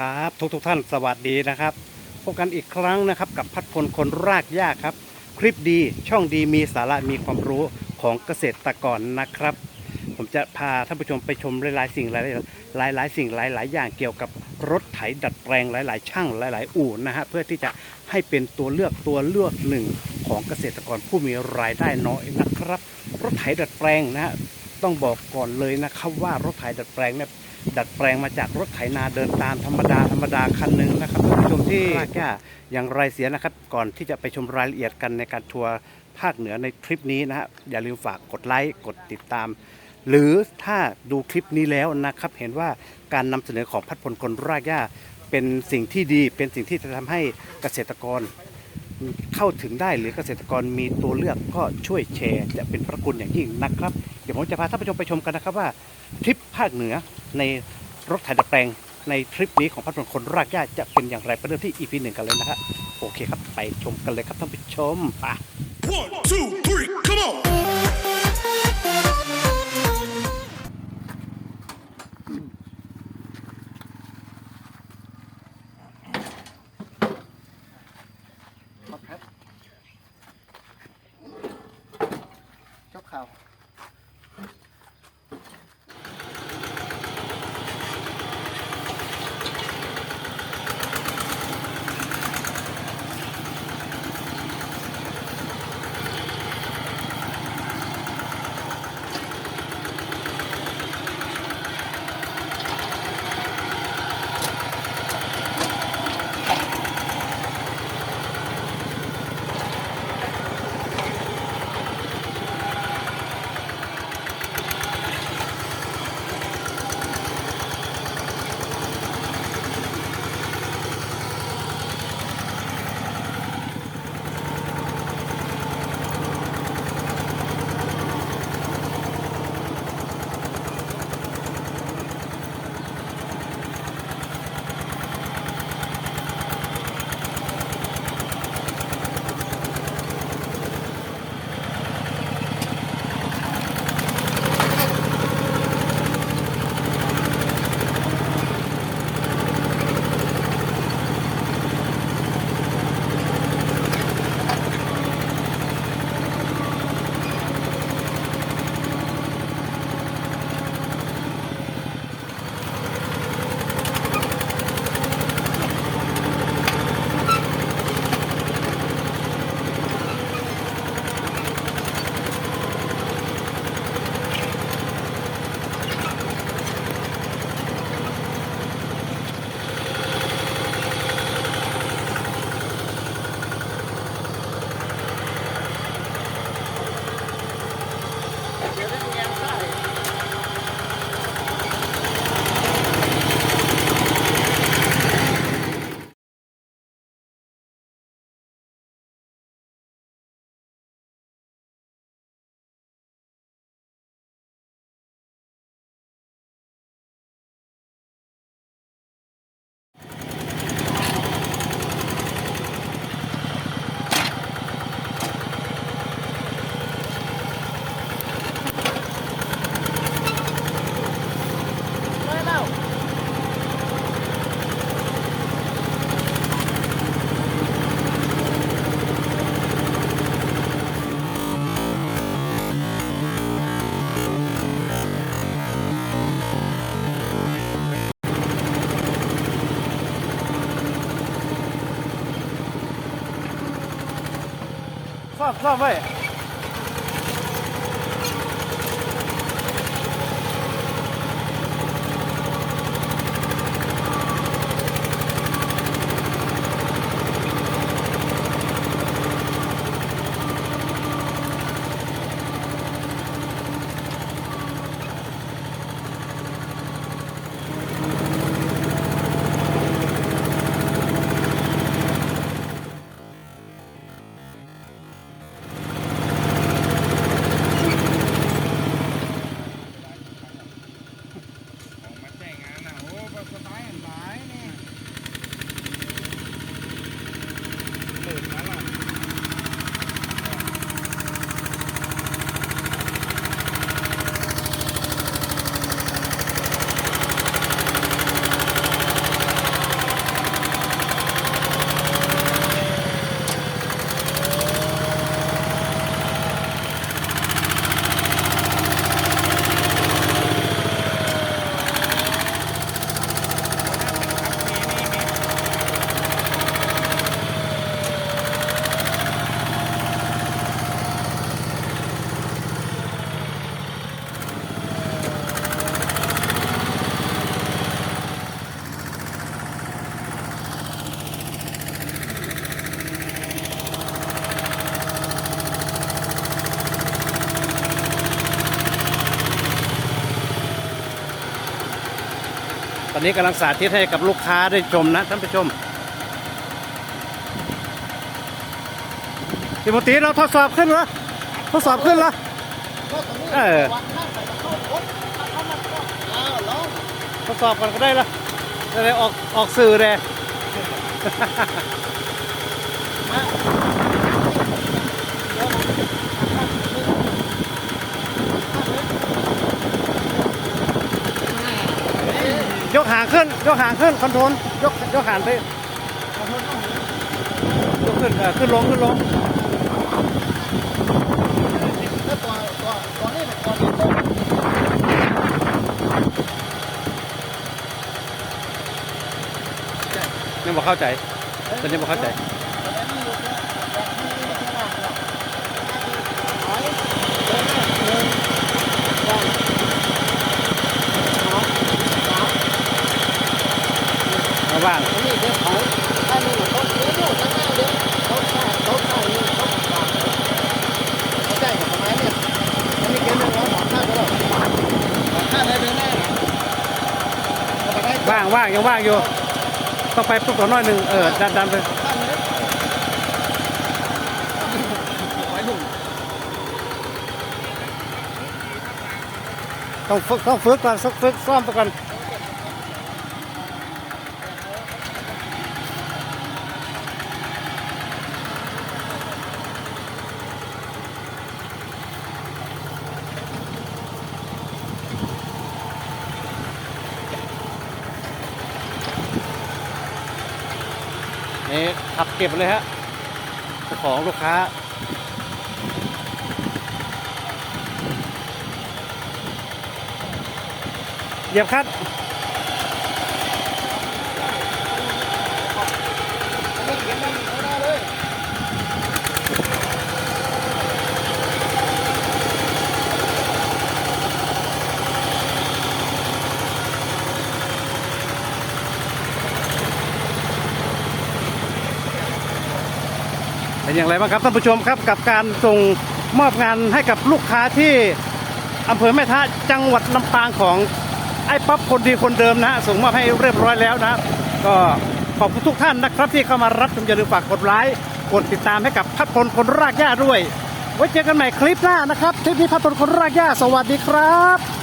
ครับ ทุกทุกท่านสวัสดีนะครับพบกันอีกครั้งนะครับกับพัดพลคนรากหญ้าครับ คลิปดีช่องดีมีสาระมีความรู้ของเกษตรกรนะครับ ผมจะพาท่านผู้ชมไปชมหลายๆสิ่งหลายๆหลายๆสิ่งหลายๆอย่างเกี่ยวกับรถไถดัดแปลงหลาย ๆ ช่างหลาย ๆ อู่นะฮะเพื่อที่จะให้เป็นตัวเลือกตัวเลือกหนึ่งของเกษตรกรผู้มีรายได้น้อยนะครับ รถไถดัดแปลงนะฮะต้องบอกก่อนเลยนะครับว่ารถไถดัดแปลงเนี่ย ดัดแปลงมาจากรถไถนาเดินตามธรรมดาธรรมดาคันหนึ่งนะครับท่านผู้ชมที่รากหญ้าอย่างไรเสียนะครับ ก่อนที่จะไปชมรายละเอียดกันในการทัวร์ภาคเหนือในคลิปนี้นะฮะอย่าลืมฝากกดไลค์กดติดตาม หรือถ้าดูคลิปนี้แล้วนะครับ เห็นว่าการนำเสนอของพัดพลคนรากหญ้าเป็นสิ่งที่ดีเป็นสิ่งที่จะทำให้เกษตรกรเข้าถึงได้หรือเกษตรกรมีตัวเลือกก็ช่วยแชร์ จะเป็นพระคุณอย่างยิ่งนะครับ เดี๋ยวผมจะพาท่านผู้ชมไปชมกันนะครับว่าทริปภาคเหนือ ในรถไถดัดแปลงในทริปนี้ของพัดพลคนรากหญ้าจะเป็นอย่างไรไปเริ่มที่ EP หนึ่งกันเลยนะครับโอเคครับ ไปชมกันเลยครับท่านผู้ชมไป One, two, three, come on! ชอบข่าว ซ่อม อนนี้กำลังสาธิตให้กับลูกค้าได้ชมนะท่านผู้ชมพี่มตีเราทดสอบขึ้นเหรอทดสอบขึ้นเหรอเออทดสอบก่อนก็ได้ละจะได้ออกออกสื่อเลย ยกหางขึ้น ยกหางขึ้นคอนโทรลยกยกหางไปยกขึ้นเออขึ้นลงขึ้นลงยังบอกเข้าใจตอนนี้บอกเข้าใจ ว่างว่างว่างยังว่างอยู่ต้องไปปุ๊บตัวน้อยหนึ่งเออดันดันไปต้องฝึกต้องฝึกก่อนฝึกซ้อมไปก่อน นี่ขับเก็บเลยฮะของลูกค้า เหยียบคัด เป็นอย่างไรบ้างครับท่านผู้ชมครับกับการส่งมอบงานให้กับลูกค้าที่อำเภอแม่ทะจังหวัดลำปางของไอ้ป๊อปคนดีคนเดิมนะฮะส่งมอบให้เรียบร้อยแล้วนะก็ขอบคุณทุกท่านนะครับ ที่เข้ามารับชมอย่าลืมฝากกดไลค์กดติดตามให้กับพัดพลคนรากหญ้าด้วย ไว้เจอกันใหม่คลิปหน้านะครับคลิปนี้พัดพลคนรากหญ้าสวัสดีครับ